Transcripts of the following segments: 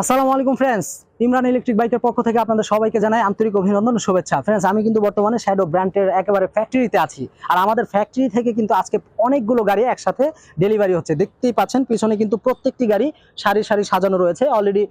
আসসালামু আলাইকুম friends Imran electric বাইকের পক্ষ থেকে আপনাদের সবাইকে জানাই আন্তরিক অভিনন্দন শুভেচ্ছা। ফ্রেন্ডস আমি কিন্তু বর্তমানে শ্যাডো ব্র্যান্ডের একেবারে ফ্যাক্টরিতে আছি। আর আমাদের ফ্যাক্টরি থেকে কিন্তু আজকে অনেকগুলো গাড়ি একসাথে ডেলিভারি হচ্ছে। দেখতেই পাচ্ছেন, পিছনে কিন্তু প্রত্যেকটি গাড়ি সারি সারি সাজানো রয়েছে। অলরেডি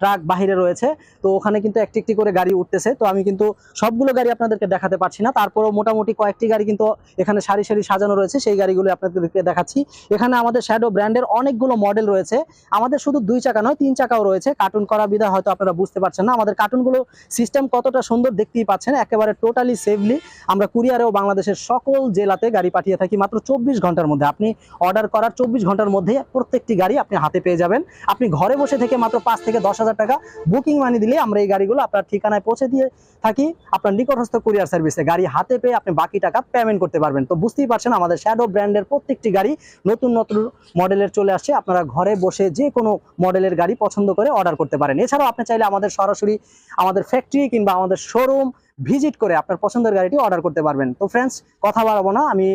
ট্রাক বাহিরে রয়েছে। তো ওখানে কিন্তু একটি একটি করে গাড়ি উঠতেছে। তো আমি কিন্তু সবগুলো গাড়ি আপনাদেরকে দেখাতে পারছি না। তারপরেও মোটামুটি কয়েকটি গাড়ি কিন্তু এখানে সারি সারি সাজানো রয়েছে। সেই গাড়িগুলো আপনাদেরকে দেখাচ্ছি। এখানে আমাদের শ্যাডো ব্র্যান্ডের অনেকগুলো মডেল রয়েছে। আমাদের শুধু দুই চাকা নয়, তিন চাকাও রয়েছে। কার্টুন করা বিধায় হয়তো আপনারা বুঝতে পারছেন না। আমাদের কার্টুনগুলো সিস্টেম কতটা সুন্দর দেখতেই পাচ্ছেন। একেবারে টোটালি সেফলি আমরা কুরিয়ারেও বাংলাদেশের সকল জেলাতে গাড়ি পাঠিয়ে থাকি মাত্র চব্বিশ ঘণ্টার মধ্যে। আপনি অর্ডার করার চব্বিশ ঘণ্টার মধ্যে প্রত্যেকটি গাড়ি আপনি হাতে পেয়ে যাবেন। আপনি ঘরে বসে থেকে মাত্র পাঁচ থেকে দশ হাজার টাকা বুকিং মানি দিলে আমরা এই গাড়িগুলো আপনার ঠিকানায় পৌঁছে দিয়ে থাকি। আপনার নিকটস্থ কুরিয়ার সার্ভিসে গাড়ি হাতে পেয়ে আপনি বাকি টাকা পেমেন্ট করতে পারবেন। তো বুঝতেই পারছেন আমাদের শ্যাডো ব্র্যান্ডের প্রত্যেকটি গাড়ি নতুন নতুন মডেলের চলে আসছে। আপনারা ঘরে বসে যে কোনো মডেলের গাড়ি পছন্দ করে অর্ডার করতে পারেন। এছাড়াও আপনি চাইলে আমাদের সরাসরি আমাদের ফ্যাক্টরি কিংবা আমাদের শোরুম ভিজিট করে আপনার পছন্দের গাড়িটি অর্ডার করতে পারবেন। তো ফ্রেন্ডস কথা বাড়াবো না, আমি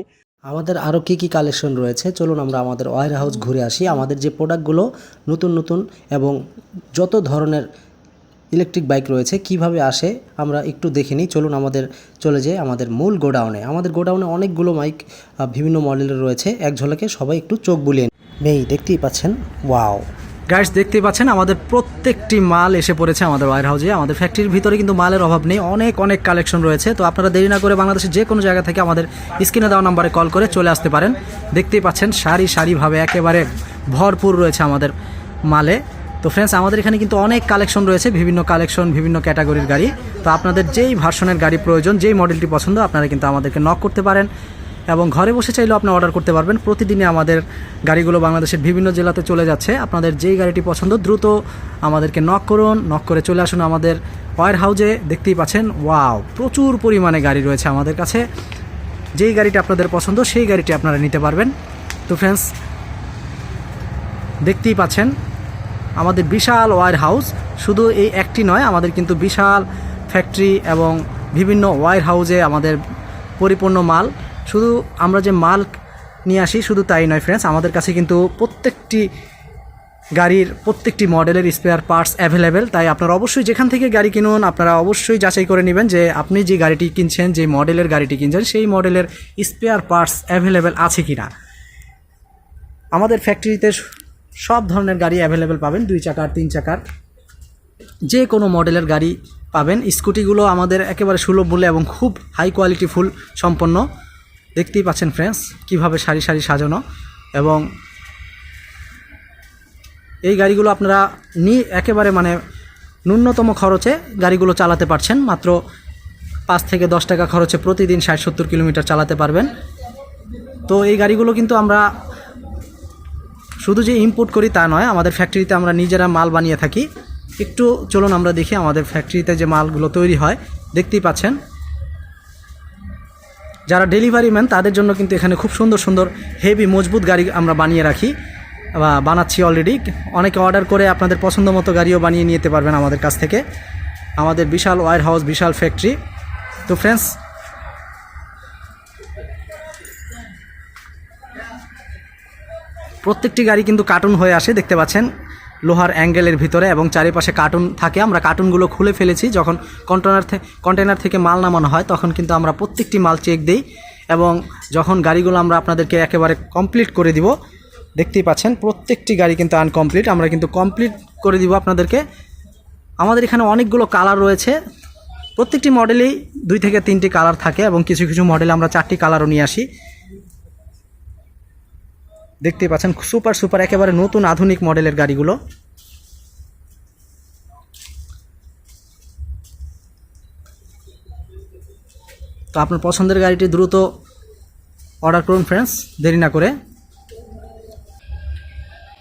আমাদের আরও কী কী কালেকশন রয়েছে? চলুন আমরা আমাদের ওয়ার হাউস ঘুরে আসি। আমাদের যে প্রোডাক্টগুলো নতুন নতুন এবং যত ধরনের ইলেকট্রিক বাইক রয়েছে, কীভাবে আসে আমরা একটু দেখে নিই। চলুন আমাদের চলে যাই আমাদের মূল গোডাউনে আমাদের গোডাউনে অনেকগুলো বাইক বিভিন্ন মডেলের রয়েছে। এক ঝলকে সবাই একটু চোখ বুলিয়ে নেই। দেখতেই পাচ্ছেন? ওয়াও গাইস দেখতেই পাচ্ছেন, আমাদের প্রত্যেকটি মাল এসে পড়েছে আমাদের ওয়ার হাউসে আমাদের ফ্যাক্টরির ভিতরে কিন্তু মালের অভাব নেই, অনেক অনেক কালেকশন রয়েছে। তো আপনারা দেরি না করে বাংলাদেশের যে কোনো জায়গা থেকে আমাদের স্ক্রিনে দেওয়া নাম্বারে কল করে চলে আসতে পারেন। দেখতেই পাচ্ছেন, সারি, সারিভাবে একেবারে ভরপুর রয়েছে আমাদের মালে। তো ফ্রেন্ডস আমাদের এখানে কিন্তু অনেক কালেকশন রয়েছে, বিভিন্ন কালেকশন বিভিন্ন ক্যাটাগরির গাড়ি। তো আপনাদের যেই ভার্সনের গাড়ি প্রয়োজন, যেই মডেলটি পছন্দ, আপনারা কিন্তু আমাদেরকে নক করতে পারেন। এবং ঘরে বসে চাইলেও আপনি অর্ডার করতে পারবেন। প্রতিদিনই আমাদের গাড়িগুলো বাংলাদেশের বিভিন্ন জেলাতে চলে যাচ্ছে। আপনাদের যেই গাড়িটি পছন্দ, দ্রুত আমাদেরকে নক করুন নক করে চলে আসুন আমাদের ওয়ার হাউজে দেখতেই পাচ্ছেন ওয়াও প্রচুর পরিমাণে গাড়ি রয়েছে আমাদের কাছে। যেই গাড়িটি আপনাদের পছন্দ, সেই গাড়িটি আপনারা নিতে পারবেন। তো ফ্রেন্ডস দেখতেই পাচ্ছেন, আমাদের বিশাল ওয়ার হাউস শুধু এই একটি নয়, আমাদের কিন্তু বিশাল ফ্যাক্টরি এবং বিভিন্ন ওয়ার হাউজে আমাদের পরিপূর্ণ মাল। শুধু আমরা যে মাল নিয়ে আসি, শুধু তাই নয় ফ্রেন্ডস আমাদের কাছে কিন্তু প্রত্যেকটি গাড়ির, প্রত্যেকটি মডেলের স্পেয়ার পার্টস অ্যাভেলেবেল তাই আপনারা অবশ্যই যেখান থেকে গাড়ি কিনুন, আপনারা অবশ্যই যাচাই করে নেবেন যে আপনি যে গাড়িটি কিনছেন, যে মডেলের গাড়িটি কিনছেন, সেই মডেলের স্পেয়ার পার্টস অ্যাভেলেবেল আছে কি না আমাদের ফ্যাক্টরিতে সব ধরনের গাড়ি অ্যাভেলেবেল পাবেন, দুই চাকার, তিন চাকার। যে কোনো মডেলের গাড়ি পাবেন। স্কুটিগুলো আমাদের একেবারে সুলভ মূল্যে এবং খুব হাই কোয়ালিটি ফুল সম্পন্ন। দেখতেই পাচ্ছেন ফ্রেন্ডস কীভাবে সারি সারি সাজানো এবং এই গাড়িগুলো আপনারা নি একেবারে মানে ন্যূনতম খরচে গাড়িগুলো চালাতে পারছেন। মাত্র পাঁচ থেকে দশ টাকা খরচে প্রতিদিন ষাট সত্তর কিলোমিটার চালাতে পারবেন। তো এই গাড়িগুলো কিন্তু আমরা শুধু যে ইম্পোর্ট করি তা নয়, আমাদের ফ্যাক্টরিতে আমরা নিজেরা মাল বানিয়ে থাকি। একটু চলুন আমরা দেখি আমাদের ফ্যাক্টরিতে যে মালগুলো তৈরি হয়। দেখতেই পাচ্ছেন। যারা ডেলিভারি ম্যান তাদের জন্য কিন্তু এখানে খুব সুন্দর সুন্দর হেভি মজবুত গাড়ি আমরা বানিয়ে রাখি বা বানাচ্ছি অলরেডি অনেকে অর্ডার করে আপনাদের পছন্দ মতো গাড়িও বানিয়ে নিতে পারবেন আমাদের কাছ থেকে। আমাদের বিশাল ওয়ার হাউস বিশাল ফ্যাক্টরি তো ফ্রেন্ডস প্রত্যেকটি গাড়ি কিন্তু কার্টুন হয়ে আসে, দেখতে পাচ্ছেন। লোহার অ্যাঙ্গেলের ভিতরে এবং চারিপাশে কার্টুন থাকে। আমরা কার্টুনগুলো খুলে ফেলেছি। যখন কন্টেনার কন্টেনার থেকে মাল নামানো হয়, তখন কিন্তু আমরা প্রত্যেকটি মাল চেক দিই এবং যখন গাড়িগুলো আমরা আপনাদেরকে একেবারে কমপ্লিট করে দিব, দেখতেই পাচ্ছেন প্রত্যেকটি গাড়ি কিন্তু আনকমপ্লিট আমরা কিন্তু কমপ্লিট করে দিব আপনাদেরকে। আমাদের এখানে অনেকগুলো কালার রয়েছে। প্রত্যেকটি মডেলেই দুই থেকে তিনটি কালার থাকে এবং কিছু কিছু মডেলে আমরা চারটি কালারও নিয়ে আসি। দেখতেই পাচ্ছেন, সুপার সুপার, একেবারে নতুন আধুনিক মডেলের গাড়িগুলো। তো আপনার পছন্দের গাড়িটি দ্রুত অর্ডার করুন ফ্রেন্ডস দেরি না করে।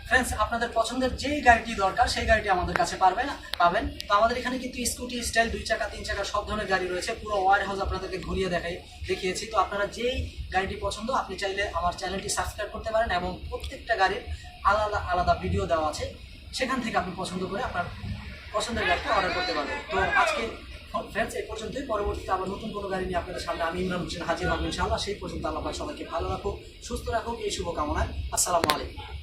ফ্রেন্ডস আপনাদের পছন্দের যেই গাড়িটি দরকার, সেই গাড়িটি আমাদের কাছে পারবেন পাবেন। তো আমাদের এখানে কিন্তু স্কুটি স্টাইল দুই চাকা, তিন চাকা, সব ধরনের গাড়ি রয়েছে। পুরো ওয়ার হাউস আপনাদেরকে ঘুরিয়ে দেখাই, দেখিয়েছি। তো আপনারা যেই গাড়িটি পছন্দ, আপনি চাইলে আমার চ্যানেলটি সাবস্ক্রাইব করতে পারেন এবং প্রত্যেকটা গাড়ির আলাদা আলাদা ভিডিও দেওয়া আছে। সেখান থেকে আপনি পছন্দ করে আপনার পছন্দের গাড়িটি অর্ডার করতে পারবেন। তো আজকে ফ্রেন্ডস এই পর্যন্তই। পরবর্তীতে আবার নতুন কোনো গাড়ি নিয়ে আপনাদের সামনে আমি ইমরান হোসেন হাজির হব ইনশাআল্লাহ। সেই পর্যন্ত আল্লাহ সবাইকে ভালো রাখুক, সুস্থ রাখুক। এই শুভকামনায়। আসসালামু আলাইকুম।